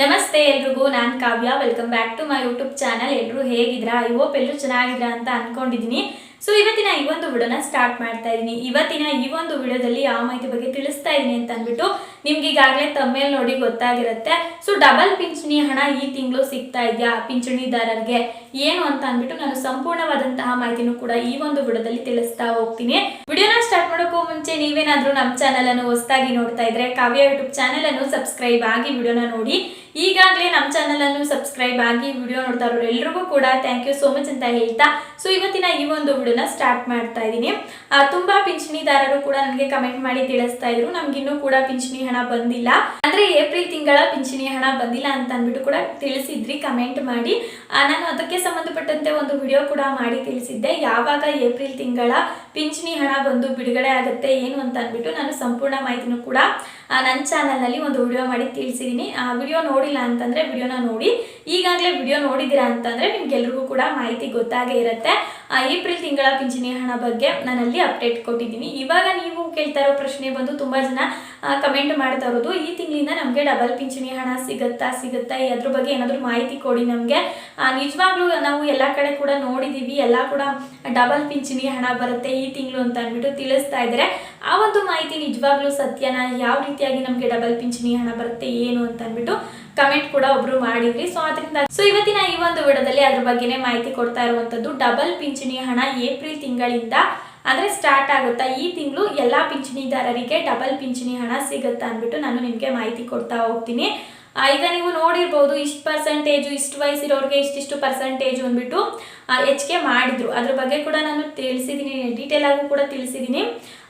ನಮಸ್ತೆ ಎಲ್ರಿಗೂ, ನಾನು Kavya. Welcome back to my YouTube channel ಎಲ್ಲರೂ ಹೇಗಿದ್ರಾ? ಐ ಹೋಪ್ ಎಲ್ಲರೂ ಚೆನ್ನಾಗಿದ್ರಾ ಅಂತ ಅನ್ಕೊಂಡಿದ್ದೀನಿ ಸೊ ಇವತ್ತಿನ ಈ ಒಂದು ವಿಡಿಯೋನ ಸ್ಟಾರ್ಟ್ ಮಾಡ್ತಾ ಇದ್ದೀನಿ ಇವತ್ತಿನ ಈ ಒಂದು ವಿಡಿಯೋದಲ್ಲಿ ಯಾವ ಮಾಹಿತಿ ಬಗ್ಗೆ ತಿಳಿಸ್ತಾ ಇದ್ದೀನಿ ಅಂತ ಅಂದ್ಬಿಟ್ಟು ನಿಮ್ಗೆ ಈಗಾಗಲೇ ತಮ್ಮೇಲೆ ನೋಡಿ ಗೊತ್ತಾಗಿರುತ್ತೆ. ಸೊ ಡಬಲ್ ಪಿಂಚಣಿ ಹಣ ಈ ತಿಂಗಳು ಸಿಗ್ತಾ ಇದೆಯಾ ಪಿಂಚಣಿದಾರರಿಗೆ? ಏನು ಅಂತ ಅಂದ್ಬಿಟ್ಟು ನಾನು ಸಂಪೂರ್ಣವಾದಂತಹ ಮಾಹಿತಿನೂ ಕೂಡ ಈ ಒಂದು ವಿಡಿಯೋದಲ್ಲಿ ತಿಳಿಸ್ತಾ ಹೋಗ್ತೀನಿ. ವಿಡಿಯೋನ ಸ್ಟಾರ್ಟ್ ಮಾಡೋಕ್ಕೂ ಮುಂಚೆ ನೀವೇನಾದ್ರೂ ನಮ್ಮ ಚಾನಲ್ ಅನ್ನು ಹೊಸದಾಗಿ ನೋಡ್ತಾ ಇದ್ರೆ ಕಾವ್ಯ ಯೂಟ್ಯೂಬ್ ಚಾನಲ್ ಅನ್ನು ಸಬ್ಸ್ಕ್ರೈಬ್ ಆಗಿ ವಿಡಿಯೋನ ನೋಡಿ. ಈಗಾಗಲೇ ನಮ್ಮ ಚಾನಲ್ ಅನ್ನು ಸಬ್ಸ್ಕ್ರೈಬ್ ಆಗಿ ವಿಡಿಯೋ ನೋಡ್ತಾ ಇರೋರು ಎಲ್ರಿಗೂ ಕೂಡ ಥ್ಯಾಂಕ್ ಯು ಸೋ ಮಚ್ ಅಂತ ಹೇಳ್ತಾ. ಸೊ ಇವತ್ತಿನ ಈ ಒಂದು ವಿಡಿಯೋನ ಸ್ಟಾರ್ಟ್ ಮಾಡ್ತಾ ಇದ್ದೀನಿ ತುಂಬಾ ಪಿಂಚಣಿದಾರರು ಕೂಡ ನನಗೆ ಕಮೆಂಟ್ ಮಾಡಿ ತಿಳಿಸ್ತಾ ಇದ್ರು. ನಮ್ಗಿನ್ನೂ ಕೂಡ ಪಿಂಚಣಿ ಹಣ ಬಂದಿಲ್ಲ. ಅಂದ್ರೆ ಏಪ್ರಿಲ್ ತಿಂಗಳ ಪಿಂಚಣಿ ಹಣ ಬಂದಿಲ್ಲ ಅಂತ ಅಂದ್ಬಿಟ್ಟು ಕೂಡ ತಿಳಿಸಿದ್ರಿ ಕಮೆಂಟ್ ಮಾಡಿ. ನಾನು ಅದಕ್ಕೆ ಸಂಬಂಧಪಟ್ಟಂತೆ ಒಂದು ವಿಡಿಯೋ ಕೂಡ ಮಾಡಿ ತಿಳಿಸಿದ್ದೆ. ಯಾವಾಗ ಏಪ್ರಿಲ್ ತಿಂಗಳ ಪಿಂಚಣಿ ಹಣ ಬಂದು ಬಿಡುಗಡೆ ಆಗುತ್ತೆ, ಏನು ಅಂತ ಅಂದ್ಬಿಟ್ಟು ನಾನು ಸಂಪೂರ್ಣ ಮಾಹಿತಿನೂ ಕೂಡ ನನ್ನ ಚಾನಲ್ನಲ್ಲಿ ಒಂದು ವಿಡಿಯೋ ಮಾಡಿ ತಿಳಿಸಿದ್ದೀನಿ ಆ ವಿಡಿಯೋ ನೋಡಿಲ್ಲ ಅಂತಂದ್ರೆ ವಿಡಿಯೋನ ನೋಡಿ. ಈಗಾಗಲೇ ವಿಡಿಯೋ ನೋಡಿದ್ದೀರಾ ಅಂತಂದ್ರೆ ನಿಮ್ಗೆಲ್ರಿಗೂ ಕೂಡ ಮಾಹಿತಿ ಗೊತ್ತಾಗೇ ಇರುತ್ತೆ. ಏಪ್ರಿಲ್ ತಿಂಗಳ ಪಿಂಚಣಿ ಹಣ ಬಗ್ಗೆ ನಾನಲ್ಲಿ ಅಪ್ಡೇಟ್ ಕೊಟ್ಟಿದ್ದೀನಿ. ಇವಾಗ ನೀವು ಕೇಳ್ತಾ ಇರೋ ಪ್ರಶ್ನೆ ಬಂದು ತುಂಬ ಜನ ಕಮೆಂಟ್ ಮಾಡ್ತಾ ಇರೋದು, ಈ ತಿಂಗಳಿಂದ ನಮಗೆ ಡಬಲ್ ಪಿಂಚಣಿ ಹಣ ಸಿಗುತ್ತಾ ಸಿಗುತ್ತಾ ಅದ್ರ ಬಗ್ಗೆ ಏನಾದರೂ ಮಾಹಿತಿ ಕೊಡಿ ನಮಗೆ. ನಿಜವಾಗ್ಲೂ ನಾವು ಎಲ್ಲ ಕಡೆ ಕೂಡ ನೋಡಿದ್ದೀವಿ ಎಲ್ಲ ಕೂಡ ಡಬಲ್ ಪಿಂಚಣಿ ಹಣ ಬರುತ್ತೆ ಈ ತಿಂಗಳು ಅಂತ ಅಂದ್ಬಿಟ್ಟು ತಿಳಿಸ್ತಾ ಇದ್ದಾರೆ ಆ ಒಂದು ಮಾಹಿತಿ ನಿಜವಾಗ್ಲೂ ಸತ್ಯನ? ಯಾವ ರೀತಿಯಾಗಿ ನಮಗೆ ಡಬಲ್ ಪಿಂಚಣಿ ಹಣ ಬರುತ್ತೆ, ಏನು ಅಂತ ಅಂದ್ಬಿಟ್ಟು ಕಮೆಂಟ್ ಕೂಡ ಒಬ್ರು ಮಾಡಿದ್ರಿ ಸೊ ಅದರಿಂದ ಸೊ ಇವತ್ತಿನ ಈ ಒಂದು ವಿಡದಲ್ಲಿ ಅದ್ರ ಬಗ್ಗೆನೇ ಮಾಹಿತಿ ಕೊಡ್ತಾ ಇರುವಂತದ್ದು ಡಬಲ್ ಪಿಂಚಣಿ ಹಣ ಏಪ್ರಿಲ್ ತಿಂಗಳಿಂದ ಅಂದ್ರೆ ಸ್ಟಾರ್ಟ್ ಆಗುತ್ತಾ ಈ ತಿಂಗಳು ಎಲ್ಲಾ ಪಿಂಚಣಿದಾರರಿಗೆ ಡಬಲ್ ಪಿಂಚಣಿ ಹಣ ಸಿಗುತ್ತಾ ಅಂದ್ಬಿಟ್ಟು ನಾನು ನಿಮಗೆ ಮಾಹಿತಿ ಕೊಡ್ತಾ ಹೋಗ್ತೀನಿ. ಈಗ ನೀವು ನೋಡಿರ್ಬೋದು ಇಷ್ಟು ಪರ್ಸೆಂಟೇಜು ಇಷ್ಟು ವಯಸ್ಸಿರೋರಿಗೆ ಇಷ್ಟಿಷ್ಟು ಪರ್ಸೆಂಟೇಜು ಅಂದ್ಬಿಟ್ಟು ಹೆಚ್ಚಿಗೆ ಮಾಡಿದ್ರು. ಅದ್ರ ಬಗ್ಗೆ ಕೂಡ ನಾನು ತಿಳಿಸಿದ್ದೀನಿ ಡೀಟೇಲ್ ಆಗೂ ಕೂಡ ತಿಳಿಸಿದ್ದೀನಿ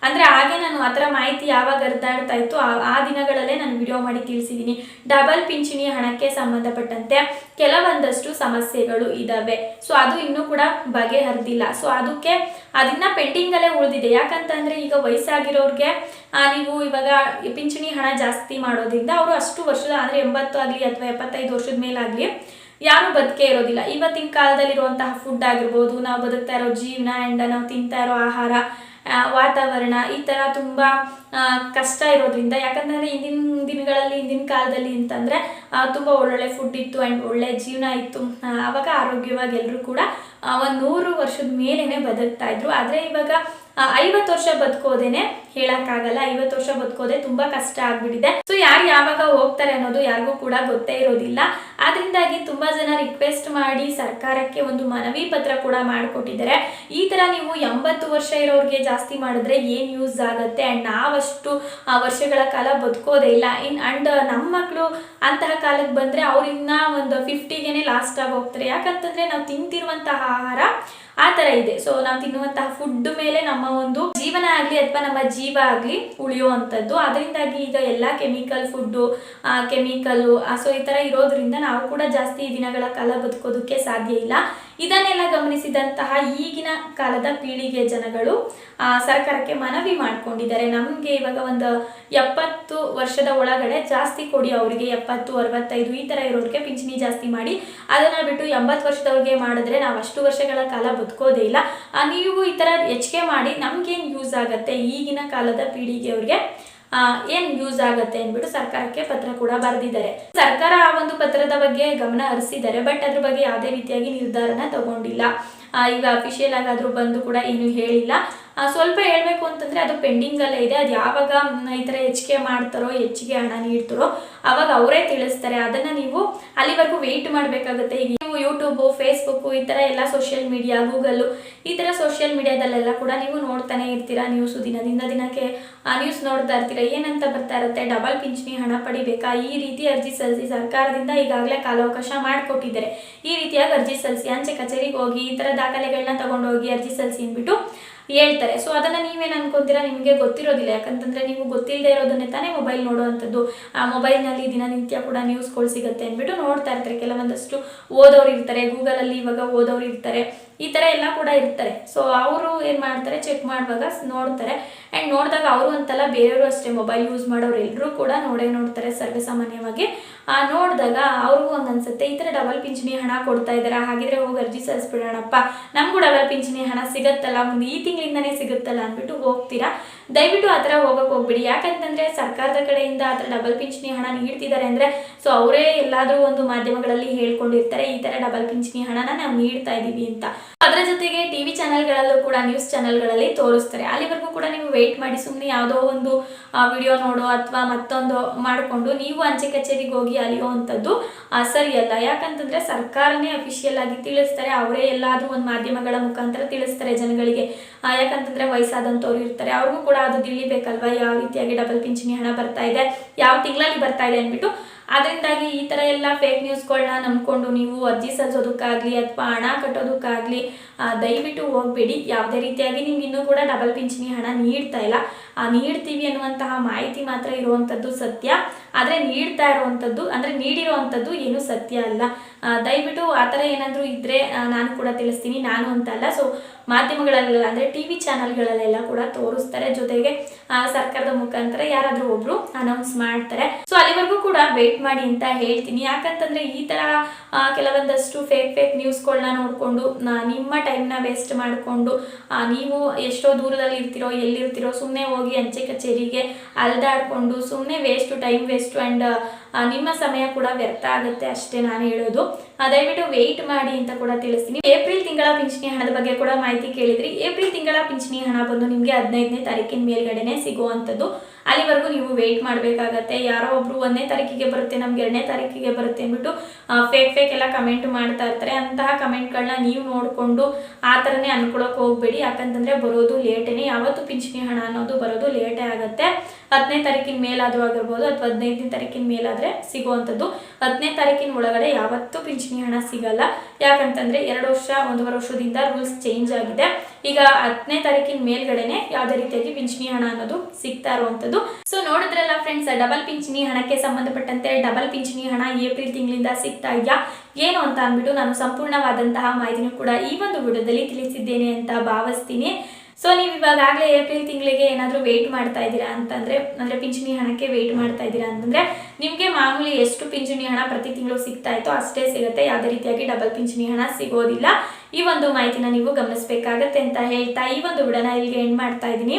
ಅಂದ್ರೆ ಹಾಗೆ ನಾನು ಆ ಥರ ಮಾಹಿತಿ ಯಾವಾಗ ಹರಿದಾಡ್ತಾ ಇತ್ತು, ಆ- ದಿನಗಳಲ್ಲೇ ನಾನು ವಿಡಿಯೋ ಮಾಡಿ ತಿಳಿಸಿದ್ದೀನಿ ಡಬಲ್ ಪಿಂಚಣಿ ಹಣಕ್ಕೆ ಸಂಬಂಧಪಟ್ಟಂತೆ ಕೆಲವೊಂದಷ್ಟು ಸಮಸ್ಯೆಗಳು ಇದ್ದಾವೆ ಸೊ ಅದು ಇನ್ನೂ ಕೂಡ ಬಗೆಹರಿದಿಲ್ಲ. ಸೊ ಅದಕ್ಕೆ, ಅದನ್ನ ಪೆಂಡಿಂಗಲ್ಲೇ ಉಳಿದಿದೆ. ಯಾಕಂತಂದ್ರೆ ಈಗ ವಯಸ್ಸಾಗಿರೋರಿಗೆ ನೀವು ಇವಾಗ ಪಿಂಚಣಿ ಹಣ ಜಾಸ್ತಿ ಮಾಡೋದ್ರಿಂದ ಅವರು ಅಷ್ಟು ವರ್ಷದ, ಅಂದರೆ ಎಂಬತ್ತು ಆಗಲಿ ಅಥವಾ ಎಪ್ಪತ್ತೈದು ವರ್ಷದ ಮೇಲಾಗಲಿ ಯಾರು ಬದುಕೇ ಇರೋದಿಲ್ಲ. ಇವತ್ತಿನ ಕಾಲದಲ್ಲಿರುವಂತಹ ಫುಡ್ ಆಗಿರ್ಬೋದು, ನಾವು ಬದುಕ್ತಾ ಇರೋ ಜೀವನ ಆ್ಯಂಡ್ ನಾವು ತಿಂತಾ ಇರೋ ಆಹಾರ ವಾತಾವರಣ ಈ ಥರ ತುಂಬ ಕಷ್ಟ ಇರೋದ್ರಿಂದ ಯಾಕಂದರೆ ಹಿಂದಿನ ದಿನಗಳಲ್ಲಿ ಹಿಂದಿನ ಕಾಲದಲ್ಲಿ ಅಂತಂದರೆ ತುಂಬ ಒಳ್ಳೊಳ್ಳೆ ಫುಡ್ ಇತ್ತು ಆ್ಯಂಡ್ ಒಳ್ಳೆ ಜೀವನ ಇತ್ತು. ಆವಾಗ ಆರೋಗ್ಯವಾಗಿ ಎಲ್ಲರೂ ಕೂಡ ಒಂದು ನೂರು ವರ್ಷದ ಮೇಲೇ ಬದುಕ್ತಾ ಇದ್ರು. ಆದರೆ ಇವಾಗ ಐವತ್ತು ವರ್ಷ ಬದುಕೋದೇನೆ ಹೇಳಕ್ಕಾಗಲ್ಲ. ಐವತ್ತು ವರ್ಷ ಬದುಕೋದೆ ತುಂಬಾ ಕಷ್ಟ ಆಗ್ಬಿಟ್ಟಿದೆ. ಸೊ ಯಾರು ಯಾವಾಗ ಹೋಗ್ತಾರೆ ಅನ್ನೋದು ಯಾರಿಗೂ ಕೂಡ ಗೊತ್ತೇ ಇರೋದಿಲ್ಲ. ಆದ್ರಿಂದಾಗಿ ತುಂಬಾ ಜನ ರಿಕ್ವೆಸ್ಟ್ ಮಾಡಿ ಸರ್ಕಾರಕ್ಕೆ ಒಂದು ಮನವಿ ಪತ್ರ ಕೂಡ ಮಾಡಿಕೊಟ್ಟಿದ್ದಾರೆ. ಈ ತರ ನೀವು ಎಂಬತ್ತು ವರ್ಷ ಇರೋರಿಗೆ ಜಾಸ್ತಿ ಮಾಡಿದ್ರೆ ಏನ್ ಯೂಸ್ ಆಗುತ್ತೆ? ಅಂಡ್ ನಾವಷ್ಟು ವರ್ಷಗಳ ಕಾಲ ಬದುಕೋದೇ ಇಲ್ಲ. ಇನ್ ಅಂಡ್ ನಮ್ಮ ಮಕ್ಕಳು ಅಂತಹ ಕಾಲಕ್ಕೆ ಬಂದ್ರೆ ಅವ್ರಿನ್ನ ಒಂದು ಫಿಫ್ಟಿಗೆನೆ ಲಾಸ್ಟ್ ಆಗಿ ಹೋಗ್ತಾರೆ. ಯಾಕಂತಂದ್ರೆ ನಾವು ತಿಂತಿರುವಂತಹ ಆಹಾರ ಆ ತರ ಇದೆ. ಸೊ ನಾವು ತಿನ್ನುವಂತಹ ಫುಡ್ ಮೇಲೆ ನಮ್ಮ ಒಂದು ಜೀವನ ಆಗಲಿ ಅಥವಾ ನಮ್ಮ ಜೀವ ಆಗಲಿ ಉಳಿಯುವಂಥದ್ದು. ಅದರಿಂದಾಗಿ ಈಗ ಎಲ್ಲಾ ಕೆಮಿಕಲ್ ಫುಡ್ಡು ಕೆಮಿಕಲ್ಲು ಸೊ ಈ ತರ ಇರೋದ್ರಿಂದ ನಾವು ಕೂಡ ಜಾಸ್ತಿ ದಿನಗಳ ಕಾಲ ಬದುಕೋದಕ್ಕೆ ಸಾಧ್ಯ ಇಲ್ಲ. ಇದನ್ನೆಲ್ಲ ಗಮನಿಸಿದಂತಹ ಈಗಿನ ಕಾಲದ ಪೀಳಿಗೆ ಜನಗಳು ಆ, ಸರ್ಕಾರಕ್ಕೆ ಮನವಿ ಮಾಡ್ಕೊಂಡಿದ್ದಾರೆ. ನಮಗೆ ಇವಾಗ ಒಂದು ಎಪ್ಪತ್ತು ವರ್ಷದ ಒಳಗಡೆ ಜಾಸ್ತಿ ಕೊಡಿ ಅವರಿಗೆ ಎಪ್ಪತ್ತು ಅರವತ್ತೈದು ಈ ಥರ ಇರೋರಿಗೆ ಪಿಂಚಣಿ ಜಾಸ್ತಿ ಮಾಡಿ. ಅದನ್ನ ಬಿಟ್ಟು ಎಂಬತ್ತು ವರ್ಷದವ್ರಿಗೆ ಮಾಡಿದ್ರೆ ನಾವು ಅಷ್ಟು ವರ್ಷಗಳ ಕಾಲ ಬದುಕೋದೇ ಇಲ್ಲ. ನೀವು ಈ ಥರ ಹೆಚ್ಚಿಗೆ ಮಾಡಿ ನಮ್ಗೇನು ಯೂಸ್ ಆಗುತ್ತೆ ಈಗಿನ ಕಾಲದ ಪೀಳಿಗೆಯವ್ರಿಗೆ? ಏನ್ ಯೂಸ್ ಆಗತ್ತೆ ಅಂದ್ಬಿಟ್ಟು ಸರ್ಕಾರಕ್ಕೆ ಪತ್ರ ಕೂಡ ಬರೆದಿದ್ದಾರೆ. ಸರ್ಕಾರ ಆ ಒಂದು ಪತ್ರದ ಬಗ್ಗೆ ಗಮನ ಹರಿಸಿದ್ದಾರೆ ಬಟ್ ಅದ್ರ ಬಗ್ಗೆ ಯಾವುದೇ ರೀತಿಯಾಗಿ ನಿರ್ಧಾರನ ತಗೊಂಡಿಲ್ಲ. ಈಗ ಅಫಿಷಿಯಲ್ ಆಗಾದ್ರೂ ಬಂದು ಕೂಡ ಏನು ಹೇಳಿಲ್ಲ. ಸ್ವಲ್ಪ ಹೇಳ್ಬೇಕು ಅಂತಂದ್ರೆ ಅದು ಪೆಂಡಿಂಗ್ ಅಲ್ಲೇ ಇದೆ. ಅದು ಯಾವಾಗ ಈ ತರ ಹೆಚ್ಚಿಗೆ ಮಾಡ್ತಾರೋ ಹೆಚ್ಚಿಗೆ ಹಣ ನೀಡ್ತಾರೋ, ಅವಾಗ ಅವರೇ ತಿಳಿಸ್ತಾರೆ. ಅದನ್ನ ನೀವು ಅಲ್ಲಿವರೆಗೂ ವೆಯ್ಟ್ ಮಾಡಬೇಕಾಗುತ್ತೆ. ಈಗ ಯೂಟ್ಯೂಬು ಫೇಸ್ಬುಕ್ಕು ಈ ಥರ ಎಲ್ಲ ಸೋಷಿಯಲ್ ಮೀಡಿಯಾ ಗೂಗಲ್ಲು ಈ ಥರ ಸೋಷಿಯಲ್ ಮೀಡಿಯಾದಲ್ಲೆಲ್ಲ ಕೂಡ ನೀವು ನೋಡ್ತಾನೆ ಇರ್ತೀರಾ ನ್ಯೂಸು ದಿನದಿಂದ ದಿನಕ್ಕೆ? ಆ ನ್ಯೂಸ್ ನೋಡ್ತಾ ಇರ್ತೀರಾ? ಏನಂತ ಬರ್ತಾ ಇರುತ್ತೆ? ಡಬಲ್ ಪಿಂಚಣಿ ಹಣ ಪಡಿಬೇಕಾ? ಈ ರೀತಿ ಅರ್ಜಿ ಸಲ್ಲಿಸಿ ಸರ್ಕಾರದಿಂದ ಈಗಾಗಲೇ ಕಾಲಾವಕಾಶ ಮಾಡಿಕೊಟ್ಟಿದ್ದಾರೆ. ಈ ರೀತಿಯಾಗಿ ಅರ್ಜಿ ಸಲ್ಲಿಸಿ ಅಂಚೆ ಕಚೇರಿಗೆ ಹೋಗಿ ಈ ಥರ ದಾಖಲೆಗಳನ್ನ ತಗೊಂಡು ಹೋಗಿ ಅರ್ಜಿ ಸಲ್ಲಿಸಿ ಅಂದ್ಬಿಟ್ಟು ಹೇಳ್ತಾರೆ. ಸೊ ಅದನ್ನ ನೀವೇನು ಅನ್ಕೊಂತೀರಾ? ನಿಮಗೆ ಗೊತ್ತಿರೋದಿಲ್ಲ. ಯಾಕಂತಂದ್ರೆ ನೀವು ಗೊತ್ತಿಲ್ಲದೆ ಇರೋದನ್ನೇ ತಾನೇ ಮೊಬೈಲ್ ನೋಡುವಂಥದ್ದು. ಆ ಮೊಬೈಲ್ನಲ್ಲಿ ದಿನನಿತ್ಯ ಕೂಡ ನ್ಯೂಸ್ಗಳು ಸಿಗುತ್ತೆ ಅಂದ್ಬಿಟ್ಟು ನೋಡ್ತಾ ಇರ್ತಾರೆ. ಕೆಲವೊಂದಷ್ಟು ಓದೋರು ಇರ್ತಾರೆ ಗೂಗಲಲ್ಲಿ ಇವಾಗ ಓದೋರು ಇರ್ತಾರೆ, ಈ ಥರ ಎಲ್ಲ ಕೂಡ ಇರ್ತಾರೆ. ಸೊ ಅವರು ಏನು ಮಾಡ್ತಾರೆ ಚೆಕ್ ಮಾಡುವಾಗ ನೋಡ್ತಾರೆ. ಆ್ಯಂಡ್ ನೋಡಿದಾಗ ಅವರು ಅಂತಲ್ಲ ಬೇರೆಯವರು ಅಷ್ಟೇ ಮೊಬೈಲ್ ಯೂಸ್ ಮಾಡೋರು ಎಲ್ಲರೂ ಕೂಡ ನೋಡೇ ನೋಡ್ತಾರೆ ಸರ್ವೇ ಸಾಮಾನ್ಯವಾಗಿ ಆ, ನೋಡಿದಾಗ ಅವ್ರಿಗೂ ಹಂಗನ್ಸುತ್ತೆ, ಈ ಥರ ಡಬಲ್ ಪಿಂಚಣಿ ಹಣ ಕೊಡ್ತಾ ಇದ್ದಾರೆ, ಹಾಗಿದ್ರೆ ಹೋಗಿ ಅರ್ಜಿ ಸಲ್ಲಿಸ್ಬಿಡೋಣಪ್ಪ. ನಮಗೂ ಡಬಲ್ ಪಿಂಚಣಿ ಹಣ ಸಿಗುತ್ತಲ್ಲ ಒಂದು ಈ ತಿಂಗಳಿಂದನೇ ಸಿಗುತ್ತಲ್ಲ ಅಂದ್ಬಿಟ್ಟು ಹೋಗ್ತೀರಾ? ದಯವಿಟ್ಟು ಆ ಥರ ಹೋಗಕ್ಕೆ ಹೋಗ್ಬಿಡಿ. ಯಾಕಂತಂದರೆ ಸರ್ಕಾರದ ಕಡೆಯಿಂದ ಆ ಥರ ಡಬಲ್ ಪಿಂಚಣಿ ಹಣ ನೀಡ್ತಿದ್ದಾರೆ ಅಂದರೆ ಸೊ ಅವರೇ ಎಲ್ಲಾದರೂ ಒಂದು ಮಾಧ್ಯಮಗಳಲ್ಲಿ ಹೇಳ್ಕೊಂಡಿರ್ತಾರೆ, ಈ ಥರ ಡಬಲ್ ಪಿಂಚಣಿ ಹಣನ ನಾವು ನೀಡ್ತಾ ಇದ್ದೀವಿ ಅಂತ. ಅದರ ಜೊತೆಗೆ ಟಿವಿ ಚಾನೆಲ್ಗಳಲ್ಲೂ ಕೂಡ ನ್ಯೂಸ್ ಚಾನೆಲ್ಗಳಲ್ಲಿ ತೋರಿಸ್ತಾರೆ. ಅಲ್ಲಿವರೆಗೂ ಕೂಡ ನೀವು ವೆಯ್ಟ್ ಮಾಡಿ ಸುಮ್ಮನೆ ಯಾವುದೋ ಒಂದು ವಿಡಿಯೋ ನೋಡೋ ಅಥವಾ ಮತ್ತೊಂದು ಮಾಡಿಕೊಂಡು ನೀವು ಅಂಚೆ ಕಚೇರಿಗೆ ಹೋಗಿ ಅಲಿಯುವಂಥದ್ದು ಆ, ಸರಿಯಲ್ಲ. ಯಾಕಂತಂದರೆ ಸರ್ಕಾರನೇ ಅಫಿಷಿಯಲ್ ಆಗಿ ತಿಳಿಸ್ತಾರೆ. ಅವರೇ ಎಲ್ಲಾದರೂ ಒಂದು ಮಾಧ್ಯಮಗಳ ಮುಖಾಂತರ ತಿಳಿಸ್ತಾರೆ ಜನಗಳಿಗೆ. ಯಾಕಂತಂದ್ರೆ ವಯಸ್ಸಾದಂಥವ್ರು ಇರ್ತಾರೆ. ಅವ್ರಿಗೂ ಕೂಡ ಅದು ತಿಳಿಬೇಕಲ್ವಾ? ಯಾವ ರೀತಿಯಾಗಿ ಡಬಲ್ ಪಿಂಚಣಿ ಹಣ ಬರ್ತಾ ಇದೆ? ಯಾವ ತಿಂಗಳಲ್ಲಿ ಬರ್ತಾ ಇದೆ ಅಂದ್ಬಿಟ್ಟು ಅದರಿಂದಾಗಿ ಈ ಥರ ಎಲ್ಲ ಫೇಕ್ ನ್ಯೂಸ್ಗಳನ್ನ ನಂಬಿಕೊಂಡು ನೀವು ಅರ್ಜಿ ಸಲ್ಲಿಸೋದಕ್ಕಾಗಲಿ ಅಥವಾ ಹಣ ಕಟ್ಟೋದಕ್ಕಾಗಲಿ ದಯವಿಟ್ಟು ಹೋಗಬೇಡಿ. ಯಾವುದೇ ರೀತಿಯಾಗಿ ನಿಮ್ಗೆ ಇನ್ನೂ ಕೂಡ ಡಬಲ್ ಪಿಂಚಣಿ ಹಣ ನೀಡ್ತಾ ಇಲ್ಲ. ನೀಡ್ತೀವಿ ಅನ್ನುವಂತಹ ಮಾಹಿತಿ ಮಾತ್ರ ಇರುವಂಥದ್ದು ಸತ್ಯ. ಆದರೆ ನೀಡ್ತಾ ಇರುವಂಥದ್ದು ಅಂದರೆ ನೀಡಿರುವಂಥದ್ದು ಏನು ಸತ್ಯ ಅಲ್ಲ. ದಯವಿಟ್ಟು ಆ ಥರ ಏನಾದರೂ ಇದ್ದರೆ ನಾನು ಕೂಡ ತಿಳಿಸ್ತೀನಿ. ನಾನು ಅಂತ ಅಲ್ಲ. ಸೊ ಮಾಧ್ಯಮಗಳಲ್ಲೆಲ್ಲ ಅಂದರೆ ಟಿ ವಿ ಚಾನಲ್ಗಳಲ್ಲೆಲ್ಲ ಕೂಡ ತೋರಿಸ್ತಾರೆ. ಜೊತೆಗೆ ಸರ್ಕಾರದ ಮುಖಾಂತರ ಯಾರಾದರೂ ಒಬ್ರು ಅನೌನ್ಸ್ ಮಾಡ್ತಾರೆ. ಸೊ ಅಲ್ಲಿವರೆಗೂ ಕೂಡ ವೇಟ್ ಮಾಡಿ ಅಂತ ಹೇಳ್ತೀನಿ. ಯಾಕಂತಂದ್ರೆ ಈ ತರ ಕೆಲವೊಂದಷ್ಟು ಫೇಕ್ ಫೇಕ್ ನ್ಯೂಸ್ಗಳನ್ನ ನೋಡಿಕೊಂಡು ನಿಮ್ಮ ಟೈಮ್ನ ವೇಸ್ಟ್ ಮಾಡಿಕೊಂಡು ನೀವು ಎಷ್ಟೋ ದೂರದಲ್ಲಿ ಇರ್ತಿರೋ, ಎಲ್ಲಿರ್ತಿರೋ ಸುಮ್ಮನೆ ಹೋಗಿ ಅಂಚೆ ಕಚೇರಿಗೆ ಅಲ್ದಾಡ್ಕೊಂಡು ಸುಮ್ಮನೆ ವೇಸ್ಟು ಟೈಮ್ ವೇಸ್ಟು ಆ್ಯಂಡ್ ನಿಮ್ಮ ಸಮಯ ಕೂಡ ವ್ಯರ್ಥ ಆಗುತ್ತೆ ಅಷ್ಟೇ ನಾನು ಹೇಳೋದು. ದಯವಿಟ್ಟು ವೆಯ್ಟ್ ಮಾಡಿ ಅಂತ ಕೂಡ ತಿಳಿಸ್ತೀನಿ. ಏಪ್ರಿಲ್ ತಿಂಗಳ ಪಿಂಚಣಿ ಹಣದ ಬಗ್ಗೆ ಕೂಡ ಮಾಹಿತಿ ಕೇಳಿದ್ರಿ. ಏಪ್ರಿಲ್ ತಿಂಗಳ ಪಿಂಚಣಿ ಹಣ ಬಂದು ನಿಮಗೆ ಹದಿನೈದನೇ ತಾರೀಕಿನ ಮೇಲ್ಗಡೆನೆ ಸಿಗುವಂಥದ್ದು. ಅಲ್ಲಿವರೆಗೂ ನೀವು ವೆಯ್ಟ್ ಮಾಡಬೇಕಾಗತ್ತೆ. ಯಾರೋ ಒಬ್ರು ಒಂದನೇ ತಾರೀಕಿಗೆ ಬರುತ್ತೆ, ನಮ್ಗೆ ಎರಡನೇ ತಾರೀಕಿಗೆ ಬರುತ್ತೆ ಅಂದ್ಬಿಟ್ಟು ಫೇಕ್ ಫೇಕ್ ಎಲ್ಲ ಕಮೆಂಟ್ ಮಾಡ್ತಾ ಇರ್ತಾರೆ. ಅಂತಹ ಕಮೆಂಟ್ಗಳನ್ನ ನೀವು ನೋಡಿಕೊಂಡು ಆ ಥರನೇ ಅನ್ಕೊಳಕ್ಕೆ ಹೋಗ್ಬೇಡಿ. ಯಾಕಂತಂದ್ರೆ ಬರೋದು ಲೇಟೇನೆ ಯಾವತ್ತು ಪಿಂಚಣಿ ಹಣ ಅನ್ನೋದು ಬರೋದು ಲೇಟೇ ಆಗುತ್ತೆ. ಹತ್ತನೇ ತಾರೀಕಿನ ಮೇಲಾದರೂ ಆಗಿರ್ಬೋದು ಅಥವಾ ಹದಿನೈದನೇ ತಾರೀಕಿನ ಮೇಲಾದರೆ ಸಿಗುವಂಥದ್ದು. ಹದಿನೈದು ತಾರೀಕಿನ ಒಳಗಡೆ ಯಾವತ್ತೂ ಪಿಂಚಣಿ ಹಣ ಸಿಗಲ್ಲ. ಯಾಕಂತಂದರೆ ಎರಡು ವರ್ಷ, ಒಂದೂವರೆ ವರ್ಷದಿಂದ ರೂಲ್ಸ್ ಚೇಂಜ್ ಆಗಿದೆ. ಈಗ ಹತ್ತನೇ ತಾರೀಕಿನ ಮೇಲ್ಗಡೆನೆ ಯಾವುದೇ ರೀತಿಯಾಗಿ ಪಿಂಚಣಿ ಹಣ ಅನ್ನೋದು ಸಿಗ್ತಾ ಇರುವಂಥದ್ದು. ಸೊ ನೋಡಿದ್ರಲ್ಲ ಫ್ರೆಂಡ್ಸ್ ಡಬಲ್ ಪಿಂಚಣಿ ಹಣಕ್ಕೆ ಸಂಬಂಧಪಟ್ಟಂತೆ ಡಬಲ್ ಪಿಂಚಣಿ ಹಣ ಏಪ್ರಿಲ್ ತಿಂಗಳಿಂದ ಸಿಗ್ತಾ ಇದೆಯಾ? ಏನು ಅಂತ ಅಂದ್ಬಿಟ್ಟು ನಾನು ಸಂಪೂರ್ಣವಾದಂತಹ ಮಾಹಿತಿನೂ ಕೂಡ ಈ ಒಂದು ವಿಡಿಯೋದಲ್ಲಿ ತಿಳಿಸಿದ್ದೇನೆ ಅಂತ ಭಾವಿಸ್ತೀನಿ. ಸೊ ನೀವು ಇವಾಗಲೇ ಏಪ್ರಿಲ್ ತಿಂಗಳಿಗೆ ಏನಾದರೂ ವೆಯ್ಟ್ ಮಾಡ್ತಾ ಇದ್ದೀರಾ ಅಂತಂದರೆ, ಅಂದರೆ ಪಿಂಚಣಿ ಹಣಕ್ಕೆ ವೆಯ್ಟ್ ಮಾಡ್ತಾ ಇದ್ದೀರಾ ಅಂತಂದರೆ, ನಿಮಗೆ ಮಾಮೂಲಿ ಎಷ್ಟು ಪಿಂಚಣಿ ಹಣ ಪ್ರತಿ ತಿಂಗಳು ಸಿಗ್ತಾ ಇತ್ತೋ ಅಷ್ಟೇ ಸಿಗುತ್ತೆ. ಯಾವುದೇ ರೀತಿಯಾಗಿ ಡಬಲ್ ಪಿಂಚಣಿ ಹಣ ಸಿಗೋದಿಲ್ಲ. ಈ ಒಂದು ಮಾಹಿತಿನ ನೀವು ಗಮನಿಸಬೇಕಾಗತ್ತೆ ಅಂತ ಹೇಳ್ತಾ ಈ ಒಂದು ವಿಡನ ಇಲ್ಲಿಗೆ ಎಂಡ್ ಮಾಡ್ತಾ ಇದ್ದೀನಿ.